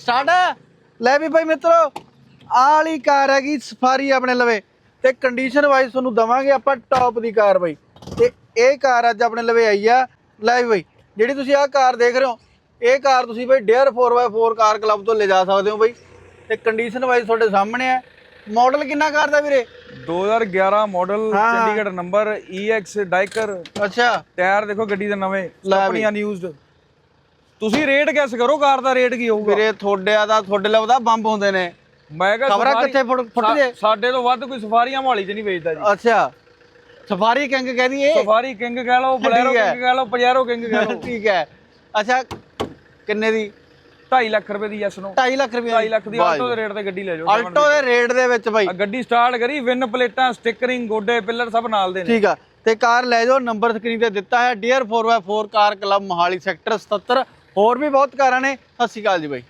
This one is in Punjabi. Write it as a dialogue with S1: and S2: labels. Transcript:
S1: ਸਟਾਰਟ। ਲੈ ਵੀ ਭਾਈ ਮਿੱਤਰੋ ਆਹ ਵਾਲੀ ਕਾਰ ਹੈਗੀ ਸਫਾਰੀ ਆਪਣੇ ਲਵੇ। ਤੇ ਕੰਡੀਸ਼ਨ ਵਾਈਜ਼ ਤੁਹਾਨੂੰ ਦਵਾਂਗੇ ਆਪਾਂ ਟੌਪ ਦੀ ਕਾਰ ਬਾਈ। ਤੇ ਇਹ ਕਾਰ ਅੱਜ ਆਪਣੇ ਲਵੇ ਆਈ ਆ। ਲੈ ਵੀ ਬਾਈ ਜਿਹੜੀ ਤੁਸੀਂ ਆਹ ਕਾਰ ਦੇਖ ਰਹੇ ਹੋ ਇਹ ਕਾਰ ਤੁਸੀਂ ਬਾਈ ਡੇਅਰ 4x4 ਕਾਰ ਕਲੱਬ ਤੋਂ ਲੈ ਜਾ ਸਕਦੇ ਹੋ ਬਾਈ। ਤੇ ਕੰਡੀਸ਼ਨ ਵਾਈਜ਼ ਤੁਹਾਡੇ ਸਾਹਮਣੇ ਹੈ ਮਾਡਲ ਕਿੰਨਾ ਕਾਰ ਦਾ ਵੀਰੇ?
S2: 2011 ਮਾਡਲ
S1: ਹਾਂ।
S2: ਚੰਡੀਗੜ੍ਹ ਨੰਬਰ EX ਡਾਈਕਰ
S1: ਅੱਛਾ।
S2: ਟਾਇਰ ਦੇਖੋ ਗੱਡੀ ਦੇ ਨਵੇਂ।
S1: ਲੈ
S2: ਆਪਣੀ ਅਨਯੂਜ਼ਡ ਤੁਸੀਂ ਰੇਟ ਗੈਸ ਕਰੋ ਕਾਰ ਦਾ ਰੇਟ ਕੀ ਹੋਊਗਾ।
S1: ਵੀਰੇ ਤੁਹਾਡਿਆਂ ਦਾ ਤੁਹਾਡੇ ਲਵ ਦਾ ਬੰਬ ਹੁੰਦੇ ਨੇ।
S2: ਮੈਂ ਕਿਹਾ ਸਫਾਰੀ-
S1: ਕਿੱਥੇ ਫੁੱਟ ਫੁੱਟ
S2: ਸਾ-
S1: ਜੇ?
S2: ਸਾਡੇ ਤੋਂ ਵੱਧ ਕੋਈ ਸਫਾਰੀਆਂ ਮੋਹਾਲੀ 'ਚ ਨਹੀਂ ਵੇਚਦਾ ਜੀ।
S1: ਅੱਛਾ। ਸਫਾਰੀ ਕਿੰਗ ਕਹਿੰਦੀ ਏ
S2: ਸਫਾਰੀ ਕਿੰਗ ਕਹਿ ਲਓ ਬਲੈਰੋ
S1: ਠੀਕ ਹੈ।
S2: ਕਿੰਗ ਕਹਿ ਲਓ ਪਜੈਰੋ ਕਿੰਗ ਕਹਿ ਲਓ।
S1: ਠੀਕ ਹੈ। ਅੱਛਾ ਕਿੰਨੇ ਦੀ?
S2: 2.5 ਲੱਖ ਰੁਪਏ ਦੀ ਯੈਸ ਨੂੰ
S1: 2.5 ਲੱਖ ਰੁਪਏ
S2: 2.5 ਲੱਖ ਦੀ ਆਲਟੋ ਦੇ ਰੇਟ ਤੇ ਗੱਡੀ ਲੈ ਜਾਓ
S1: ਆਲਟੋ ਦੇ। ਰੇਟ ਦੇ ਵਿੱਚ ਬਾਈ।
S2: ਆ ਗੱਡੀ ਸਟਾਰਟ ਕਰੀ ਵਿਨ ਪਲੇਟਾਂ ਸਟickering ਗੋਡੇ ਪਿੱਲਰ ਸਭ ਨਾਲ ਦੇ ਨੇ।
S1: ਠੀਕ ਆ। ਤੇ ਕਾਰ ਲੈ ਜਾਓ ਨੰਬਰ ਸਕਰੀਨ ਤੇ ਦਿੱਤਾ ਹੈ dear 4x4 car club Mohali sector 77 ਹੋਰ ਵੀ ਬਹੁਤ ਕਾਰਾਂ ਨੇ। ਸਤਿ ਸ਼੍ਰੀ ਅਕਾਲ ਜੀ ਬਾਈ।